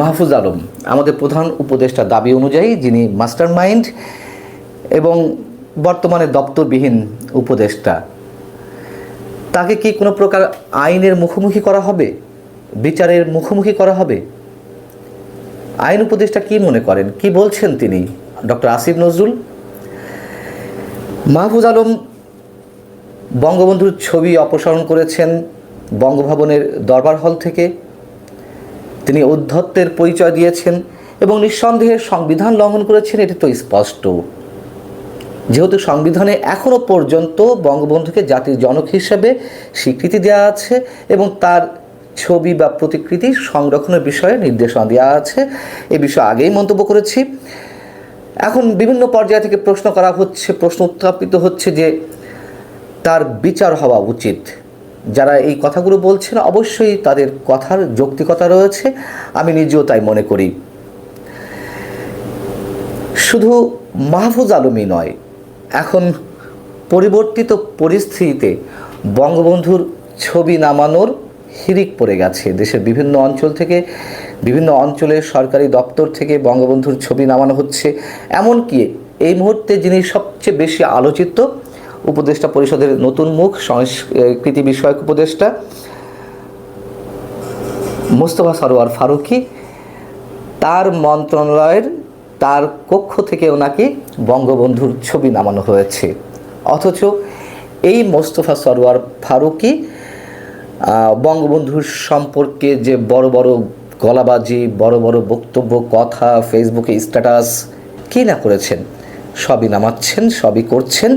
মাহফুজ আলম, আমাদের প্রধান উপদেষ্টা দাবি অনুযায়ী যিনি মাস্টার মাইন্ড এবং বর্তমানে দপ্তরবিহীন উপদেষ্টা, তাকে কি কোনো প্রকার আইনের মুখোমুখি করা হবে? বিচারের মুখোমুখি করা হবে? আইন উপদেষ্টা কি মনে করেন? কি বলছেন তিনি? ডক্টর আসিফ নজরুল। মাহফুজ আলম বঙ্গবন্ধুর ছবি অপসারণ করেছেন বঙ্গভবনের দরবার হল থেকে। তিনি উদ্ধত্তের পরিচয় দিয়েছেন এবং নিঃসন্দেহে সংবিধান লঙ্ঘন করেছেন, এটি তো স্পষ্ট। যেহেতু সংবিধানে এখনও পর্যন্ত বঙ্গবন্ধুকে জাতির জনক হিসেবে স্বীকৃতি দেওয়া আছে এবং তার ছবি বা প্রতিকৃতি সংরক্ষণের বিষয়ে নির্দেশনা দেওয়া আছে, এ বিষয়ে আগেই মন্তব্য করেছি। এখন বিভিন্ন পর্যায় থেকে প্রশ্ন করা হচ্ছে, প্রশ্ন উত্থাপিত হচ্ছে যে তার বিচার হওয়া উচিত। যারা এই কথাগুলো বলছেন, অবশ্যই তাদের কথার যৌক্তিকতা রয়েছে। আমি নিজেও তাই মনে করি। শুধু মাহফুজ আলমই নয়, এখন পরিবর্তিত পরিস্থিতিতে বঙ্গবন্ধুর ছবি নামানোর হিরিক পড়ে গেছে। দেশের বিভিন্ন অঞ্চল থেকে, বিভিন্ন অঞ্চলের সরকারি দপ্তর থেকে বঙ্গবন্ধুর ছবি নামানো হচ্ছে। এমনকি এই মুহূর্তে যিনি সবচেয়ে বেশি আলোচিত উপদেষ্টা পরিষদের নতুন মুখ সংস্কৃতি বিষয়ক উপদেষ্টা মোস্তফা সরোয়ার ফারুকি। তার মন্ত্রণালয়ের, তার কক্ষ থেকে ওনাকে বঙ্গবন্ধুর ছবি নামানো হয়েছে। অথচ এই মোস্তফা সরোয়ার ফারুকি বঙ্গবন্ধুর সম্পর্কে যে বড় বড় গলাবাজি, বড় বড় বক্তব্য, কথা, ফেসবুকে স্ট্যাটাস, কী না করেছেন? সবই নামাচ্ছেন, সবই করছেন।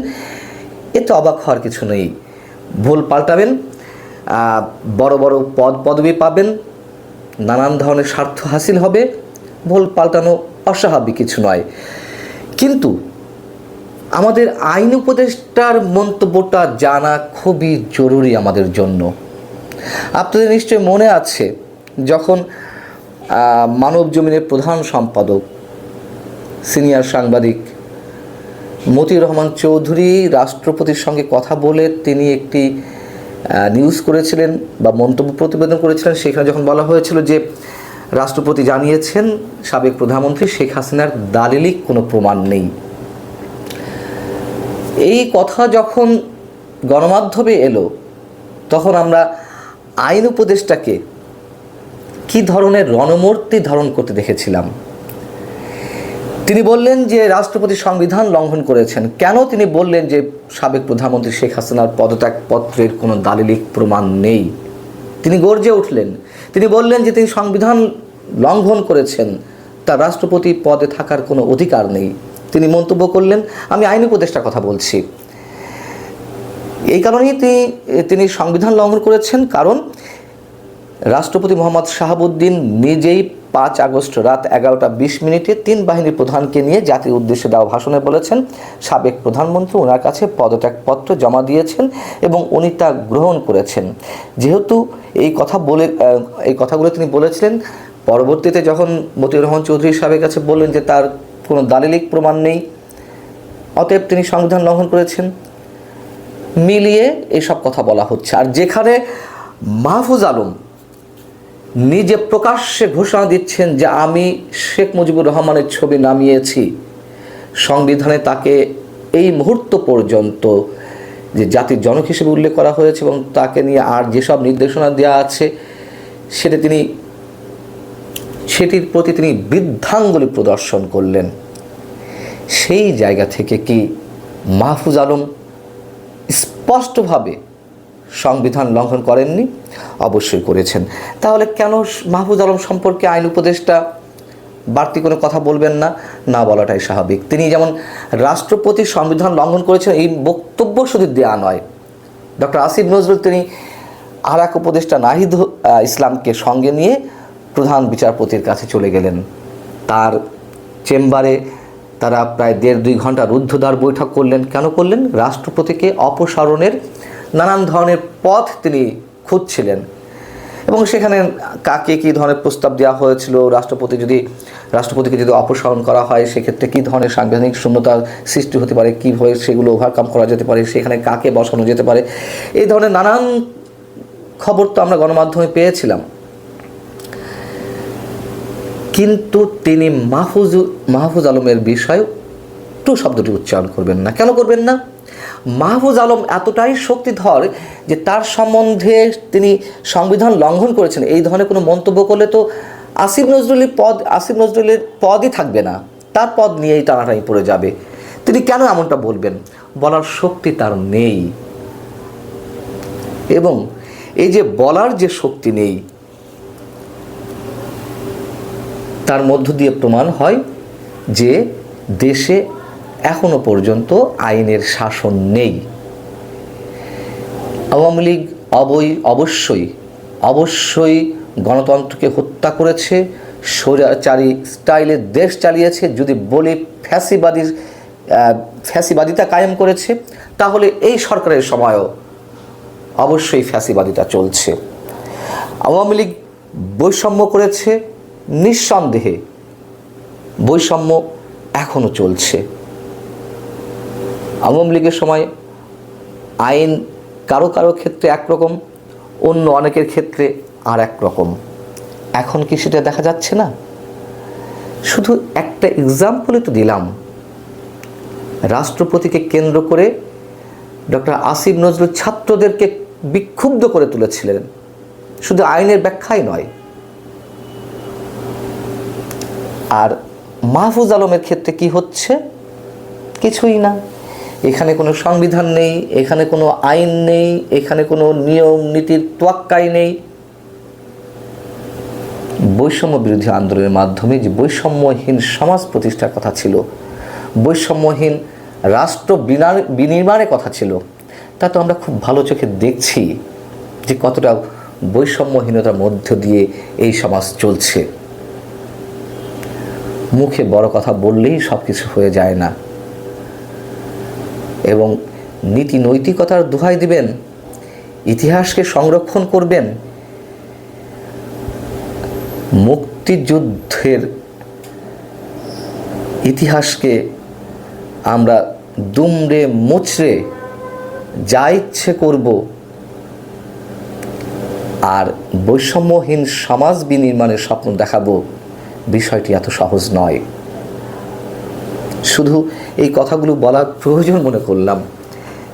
এতে অবাক হওয়ার কিছু নেই। ভুল পাল্টাবেন বড় বড় পদ পদবি পাবেন, নানান ধরনের স্বার্থ হাসিল হবে, ভুল পাল্টানো অস্বাভাবিক কিছু নয়। কিন্তু আমাদের আইন উপদেষ্টার মন্তব্যটা জানা খুবই জরুরি আমাদের জন্য। আপনাদের নিশ্চয় মনে আছে, যখন মানব জমিনের প্রধান সম্পাদক, সিনিয়র সাংবাদিক মতিউর রহমান চৌধুরী রাষ্ট্রপতির সঙ্গে কথা বলে তিনি একটি নিউজ করেছিলেন বা মন্তব্য প্রতিবেদন করেছিলেন। সেখানে যখন বলা হয়েছিল যে রাষ্ট্রপতি জানিয়েছেন সাবেক প্রধানমন্ত্রী শেখ হাসিনার দালিলিক কোনো প্রমাণ নেই। এই কথা যখন গণমাধ্যমে এলো, তখন আমরা আইন উপদেষ্টাকে কি ধরনের রণমূর্তি ধারণ করতে দেখেছিলাম? তিনি বললেন যে রাষ্ট্রপতি সংবিধান লঙ্ঘন করেছেন। কেন তিনি বললেন যে সাবেক প্রধানমন্ত্রী শেখ হাসিনার পদত্যাগপত্রের কোনো দালিলিক প্রমাণ নেই? তিনি গর্জে উঠলেন। তিনি বললেন যে তিনি সংবিধান লঙ্ঘন করেছেন, তার রাষ্ট্রপতি পদে থাকার কোনো অধিকার নেই। তিনি মন্তব্য করলেন, আমি আইন উপদেষ্টার কথা বলছি। এই কারণেই তিনি তিনি সংবিধান লঙ্ঘন করেছেন, কারণ রাষ্ট্রপতি মোহাম্মদ শাহাবুদ্দিন নিজেই পাঁচ আগস্ট রাত এগারোটা বিশ মিনিটে তিন বাহিনীর প্রধানকে নিয়ে জাতির উদ্দেশ্যে দেওয়া ভাষণে বলেছেন, সাবেক প্রধানমন্ত্রী ওনার কাছে পদত্যাগপত্র জমা দিয়েছেন এবং উনি তা গ্রহণ করেছেন। যেহেতু এই কথা বলে এই কথাগুলো তিনি বলেছিলেন, পরবর্তীতে যখন মতিউর রহমান চৌধুরী সাহেবের কাছে বললেন যে তার কোনো দালিলিক প্রমাণ নেই, অতএব তিনি সংবিধান লঙ্ঘন করেছেন। মিলিয়ে এসব কথা বলা হচ্ছে। আর যেখানে মাহফুজ আলম নিজে প্রকাশ্যে ঘোষণা দিচ্ছেন যে আমি শেখ মুজিবুর রহমানের ছবি নামিয়েছি। সংবিধানে তাকে এই মুহূর্ত পর্যন্ত যে জাতির জনক হিসেবে উল্লেখ করা হয়েছে এবং তাকে নিয়ে আর যেসব নির্দেশনা দেওয়া আছে, সেটা তিনি সেটির প্রতি তিনি বৃদ্ধাঙ্গুলি প্রদর্শন করলেন। সেই জায়গা থেকে কি মাহফুজ আলম স্পষ্টভাবে সংবিধান লঙ্ঘন করেননি, অবশ্যই করেছেন। তাহলে কেন মাহফুজ আলম সম্পর্কে আইন উপদেষ্টা বাড়তি কোনো কথা বলবেন না? না বলাটাই স্বাভাবিক। তিনি যেমন রাষ্ট্রপতি সংবিধান লঙ্ঘন করেছেন, এই বক্তব্য শুধু দেয়া নয়। ডক্টর আসিফ নজরুল তিনি আর এক উপদেষ্টা নাহিদ ইসলামকে সঙ্গে নিয়ে প্রধান বিচারপতির কাছে চলে গেলেন। তার চেম্বারে তারা প্রায় দেড় দুই ঘণ্টা রুদ্ধদ্বার বৈঠক করলেন। কেন করলেন? রাষ্ট্রপতিকে অপসারণের নানান ধরনের পথ তিনি খুঁজছিলেন। এবং সেখানে কাকে কী ধরনের প্রস্তাব দেওয়া হয়েছিল, রাষ্ট্রপতি যদি, রাষ্ট্রপতিকে যদি অপসারণ করা হয়, সেক্ষেত্রে কী ধরনের সাংবিধানিক শূন্যতার সৃষ্টি হতে পারে, কীভাবে সেগুলো ওভারকাম করা যেতে পারে, সেখানে কাকে বসানো যেতে পারে, এই ধরনের নানান খবর তো আমরা গণমাধ্যমে পেয়েছিলাম। কিন্তু তিনি মাহফুজ মাহফুজ আলমের বিষয়ে একটু শব্দটি উচ্চারণ করবেন না। কেন করবেন না? মাহফুজ আলম এতটাই শক্তিধর যে তার সম্বন্ধে তিনি সংবিধান লঙ্ঘন করেছেন। এই ধরনের কোনো মন্তব্য করলে তো আসিফ নজরুলের পদ, আসিফ নজরুলের পদই থাকবে না। তার পদ নিয়েই টানাটানি পড়ে যাবে। তিনি কেন এমনটা বলবেন? বলার শক্তি তার নেই। এবং এই যে বলার যে শক্তি নেই, তার মধ্য দিয়ে প্রমাণ হয় যে দেশে এখনও পর্যন্ত আইনের শাসন নেই। আওয়ামী লীগ অবৈ, অবশ্যই অবশ্যই গণতন্ত্রকে হত্যা করেছে, স্বৈরাচারী স্টাইলে দেশ চালিয়েছে, যদি বলি ফ্যাসিবাদীর ফ্যাসিবাদিতা কায়েম করেছে, তাহলে এই সরকারের সময়ও অবশ্যই ফ্যাসিবাদিতা চলছে। আওয়ামী লীগ বৈষম্য করেছে, নিঃসন্দেহে বৈষম্য এখনও চলছে। আওয়ামী লীগের সময় আইন কারও কারও ক্ষেত্রে একরকম, অন্য অনেকের ক্ষেত্রে আর এক রকম এখন কি সেটা দেখা যাচ্ছে না? শুধু একটা এক্সাম্পলই তো দিলাম। রাষ্ট্রপতিকে কেন্দ্র করে ডক্টর আসিফ নজরুল ছাত্রদেরকে বিক্ষুব্ধ করে তুলেছিলেন। শুধু আইনের ব্যাখ্যাই নয়। আর মাহফুজ আলমের ক্ষেত্রে কি হচ্ছে? কিছুই না। এখানে কোনো সংবিধান নেই, এখানে কোনো আইন নেই, এখানে কোনো নিয়ম, নীতির তোয়াক্কাই নেই। বৈষম্য বিরোধী আন্দোলনের মাধ্যমে যে বৈষম্যহীন সমাজ প্রতিষ্ঠার কথা ছিল, বৈষম্যহীন রাষ্ট্র বিনা- বিনির্মাণের কথা ছিল, তা তো আমরা খুব ভালো চোখে দেখছি যে কতটা বৈষম্যহীনতার মধ্য দিয়ে এই সমাজ চলছে। মুখে বড় কথা বললেই সব কিছু হয়ে যায় না। এবং নীতি নৈতিকতার দোহাই দিবেন, ইতিহাসকে সংরক্ষণ করবেন, মুক্তিযুদ্ধের ইতিহাসকে আমরা দুমড়ে মুচড়ে যা ইচ্ছে করব আর বৈষম্যহীন সমাজ বিনির্মাণের স্বপ্ন দেখাবো, বিষয়টি এত সহজ নয়। শুধু এই কথাগুলো বলার প্রয়োজন মনে করলাম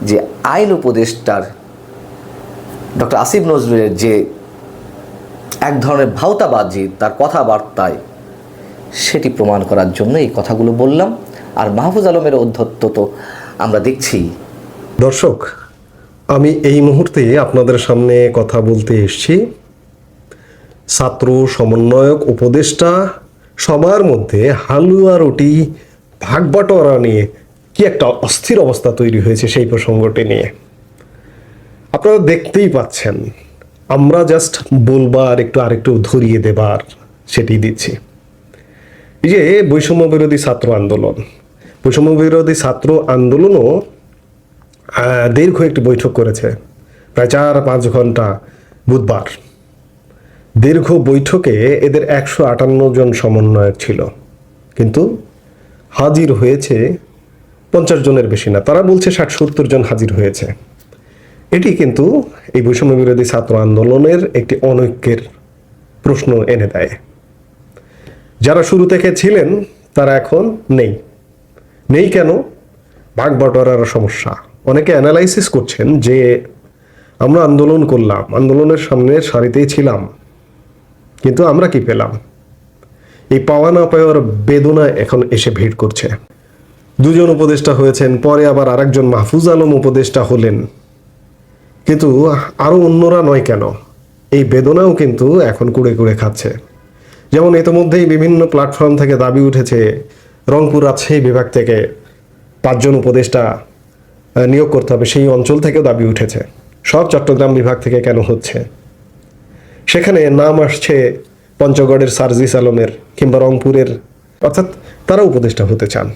যে আইন উপদেষ্টার ডক্টর আসিফ নজরুলের যে এক ধরনের ভাওতাবাজি, তার কথাবার্তায় সেটি প্রমাণ করার জন্য এই কথাগুলো বললাম। আর মাহফুজ আলমের অধ্যত্ত তো আমরা দেখছি। দর্শক, আমি এই মুহূর্তে আপনাদের সামনে কথা বলতে এসছি। ছাত্র, সমন্বয়ক, উপদেষ্টা, সবার মধ্যে হালুয়া রুটি ভাগবাটোয়ারা নিয়ে কি একটা অস্থির অবস্থা তৈরি হয়েছে সেই প্রসঙ্গটি নিয়ে। আপনারা দেখতেই পাচ্ছেন, আমরা জাস্ট বলবার একটু আরেকটু ধরিয়ে দেবার সেটি দিচ্ছি। এই যে বৈষম্য বিরোধী ছাত্র আন্দোলন, বৈষম্য বিরোধী ছাত্র আন্দোলনও দীর্ঘ একটি বৈঠক করেছে, প্রায় চার পাঁচ ঘণ্টা বুধবার। দীর্ঘ বৈঠকে এদের একশো আটান্ন জন সমন্বয়ক ছিল, কিন্তু হাজির হয়েছে পঞ্চাশ জনের বেশি না, তারা বলছে ষাট সত্তর জন হাজির হয়েছে। এটি কিন্তু এই বৈষম্য বিরোধী ছাত্র আন্দোলনের একটি অনৈক্যের প্রশ্ন এনে দেয়। যারা শুরু থেকে ছিলেন, তারা এখন নেই। নেই কেন? ভাগ সমস্যা। অনেকে অ্যানালাইসিস করছেন যে আমরা আন্দোলন করলাম, আন্দোলনের সামনে সারিতেই ছিলাম, কিন্তু আমরা কি পেলাম? এই পাওয়া না পাওয়ার বেদনা এখন এসে ভিড় করছে। দুজন উপদেষ্টা হয়েছেন, পরে আবার আরেকজন মাহফুজ আলম উপদেষ্টা হলেন। কিন্তু আরও অন্যরা নয় কেন? এই বেদনাও কিন্তু এখন কুড়ে কুড়ে খাচ্ছে। যেমন ইতিমধ্যেই বিভিন্ন প্ল্যাটফর্ম থেকে দাবি উঠেছে, রংপুর রাজশাহী বিভাগ থেকে পাঁচজন উপদেষ্টা নিয়োগ করতে হবে, সেই অঞ্চল থেকেও দাবি উঠেছে। সব চট্টগ্রাম বিভাগ থেকে কেন হচ্ছে? সেখানে নাম আসছে পঞ্চগড়ের সার্জিস আলমের কিংবা রংপুরের, অর্থাৎ তারা উপদেষ্টা হতে চান।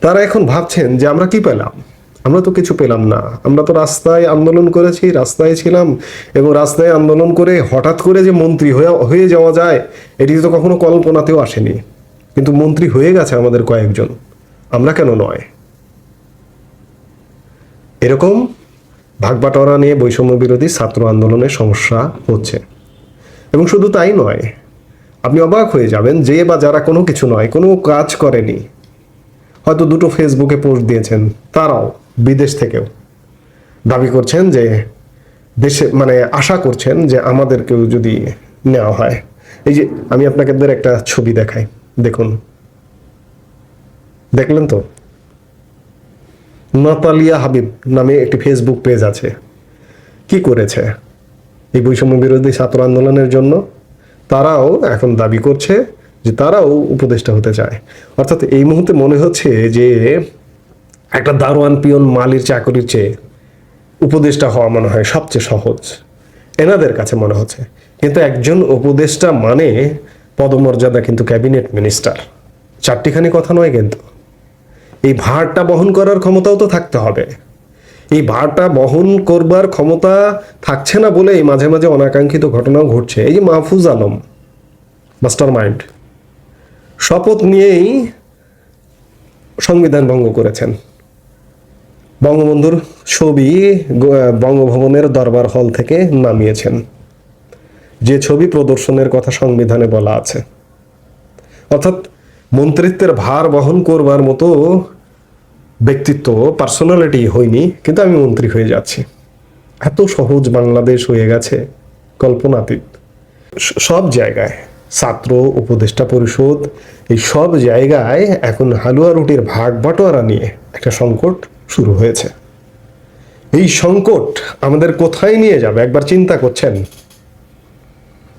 তারা এখন ভাবছেন যে আমরা কি পেলাম? আমরা তো কিছু পেলাম না। আমরা তো রাস্তায় আন্দোলন করেছি, রাস্তায় ছিলাম এবং রাস্তায় আন্দোলন করে হঠাৎ করে যে মন্ত্রী হয়ে যাওয়া যায়, এটি তো কখনো কল্পনাতেও আসেনি। কিন্তু মন্ত্রী হয়ে গেছে আমাদের কয়েকজন। আমরা কেন নয়? এরকম ভাগবাটোয়ারা নিয়ে বৈষম্য বিরোধী ছাত্র আন্দোলনের সমস্যা হচ্ছে। এবং শুধু তাই নয় আপনি অবাক হয়ে যাবেন যে বা যারা কোনো কিছু নয়, কোনো কাজ করেনি। হয়তো দুটো ফেসবুকে পোস্ট দিয়েছেন, তারাও বিদেশ থেকেও। দাবি করছেন যে দেশে মানে আশা করছেন যে আমাদেরকেও যদি নেওয়া হয়। এই যে আমি আপনাদের একটা ছবি দেখাই, দেখুন। দেখলেন তো? নাতালিয়া হাবিব নামে একটি ফেসবুক পেজ আছে। কি করেছে? এই বৈষম্য বিরোধী ছাত্র আন্দোলনের জন্য তারাও এখন দাবি করছে যে তারাও উপদেষ্টা হতে চায়। অর্থাৎ এই মুহূর্তে মনে হচ্ছে যে একটা দারোয়ান পিয়ন মালির চাকরির চেয়ে উপদেষ্টা হওয়া মনে হয় সবচেয়ে সহজ। এনাদের কাছে মনে হচ্ছে। কিন্তু একজন উপদেষ্টা মানে পদমর্যাদা কিন্তু ক্যাবিনেট মিনিস্টার। চারটিখানি কথা নয় কিন্তু। এই ভারটা বহন করার ক্ষমতাও তো থাকতে হবে। এই ভারটা বহন করবার ক্ষমতা থাকছে না বলে এই মাঝে মাঝে অনাকাঙ্ক্ষিত ঘটনাও ঘটছে। এই যে মাহফুজ আলম মাস্টার মাইন্ড শপথ নিয়েই সংবিধান ভঙ্গ করেছেন। বঙ্গবন্ধুর ছবি বঙ্গভবনের দরবার হল থেকে নামিয়েছেন। যে ছবি প্রদর্শনের কথা সংবিধানে বলা আছে। অর্থাৎ মন্ত্রিত্বের ভার বহন করবার মতো ব্যক্তিত্ব পার্সোনালিটি হয়নি, কিন্তু আমি মন্ত্রী হয়ে যাচ্ছি। এত সহজ বাংলাদেশ হয়ে গেছে কল্পনাতীত। সব জায়গায়, ছাত্র, উপদেষ্টা পরিষদ, এই সব জায়গায় এখন হালুয়া রুটির ভাগ বাটোয়ারা নিয়ে একটা সংকট শুরু হয়েছে। এই সংকট আমাদের কোথায় নিয়ে যাবে? একবার চিন্তা করছেন?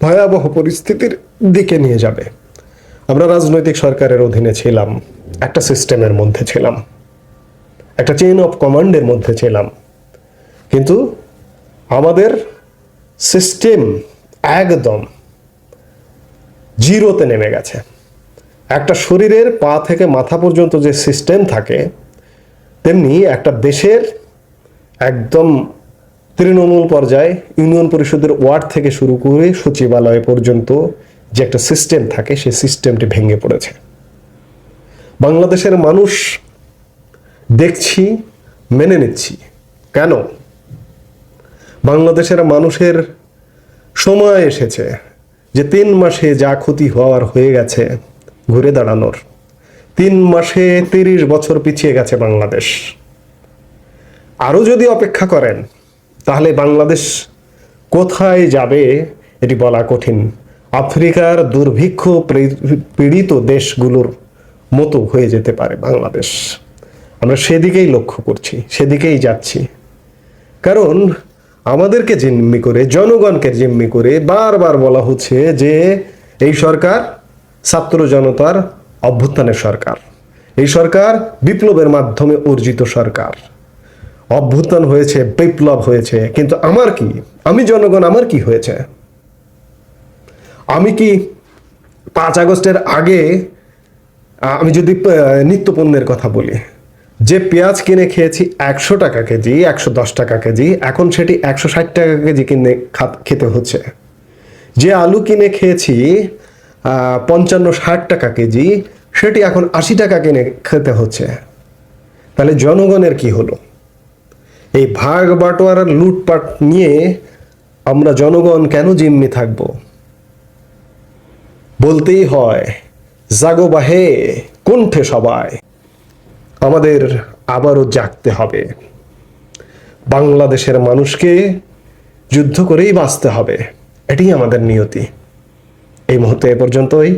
ভয়াবহ পরিস্থিতির দিকে নিয়ে যাবে। আমরা রাজনৈতিক সরকারের অধীনে ছিলাম, একটা সিস্টেমের মধ্যে ছিলাম। একটা চেইন অফ কমান্ডের মধ্যে ছিলাম। কিন্তু আমাদের সিস্টেম একদম জিরোতে নেমে গেছে। একটা শরীরের পা থেকে মাথা পর্যন্ত যে সিস্টেম থাকে, তেমনি একটা দেশের একদম তৃণমূল পর্যায়ে ইউনিয়ন পরিষদের ওয়ার্ড থেকে শুরু করে সচিবালয় পর্যন্ত যে একটা সিস্টেম থাকে, সেই সিস্টেমটি ভেঙে পড়েছে। বাংলাদেশের মানুষ দেখছি, মেনে নিচ্ছি। কেন? বাংলাদেশের মানুষের সময় এসেছে যে তিন মাসে যা ক্ষতি হওয়ার হয়ে গেছে, ঘুরে দাঁড়ানোর। তিন মাসে তিরিশ বছর পিছিয়ে গেছে বাংলাদেশ। আরও যদি অপেক্ষা করেন, তাহলে বাংলাদেশ কোথায় যাবে এটি বলা কঠিন। আফ্রিকার দুর্ভিক্ষ পীড়িত দেশগুলোর মতো হয়ে যেতে পারে বাংলাদেশ। আমরা সেদিকেই লক্ষ্য করছি, সেদিকেই যাচ্ছি। কারণ আমাদেরকে জিম্মি করে, জনগণকে জিম্মি করে বারবার বলা হচ্ছে যে এই সরকার ছাত্র জনতার অভ্যুত্থানের সরকার। এই সরকার বিপ্লবের মাধ্যমে অর্জিত সরকার। অভ্যুত্থান হয়েছে, বিপ্লব হয়েছে, কিন্তু আমার কি? আমি জনগণ, আমার কি হয়েছে? আমি কি পাঁচ আগস্টের আগে আমি যদি নিত্য পণ্যের কথা বলি যে পেঁয়াজ কিনে খেয়েছি একশো টাকা কেজি, একশো দশ টাকা কেজি, এখন সেটি একশো ষাট টাকা কেজি কিনে খেতে হচ্ছে। যে আলু কিনে খেয়েছি পঞ্চান্ন ষাট টাকা কেজি, সেটি এখন আশি টাকা কিনে খেতে হচ্ছে। তাহলে জনগণের কি হলো? এই ভাগ বাটোয়ারার লুটপাট নিয়ে আমরা জনগণ কেন জিম্মি থাকব? বলতেই হয়, জাগো বাহে, কুণ্ঠে সবাই। আমাদের আবারও জাগতে হবে। বাংলাদেশের মানুষকে যুদ্ধ করেই বাঁচতে হবে। এটাই আমাদের নিয়তি। এই মুহূর্তে এ পর্যন্তই।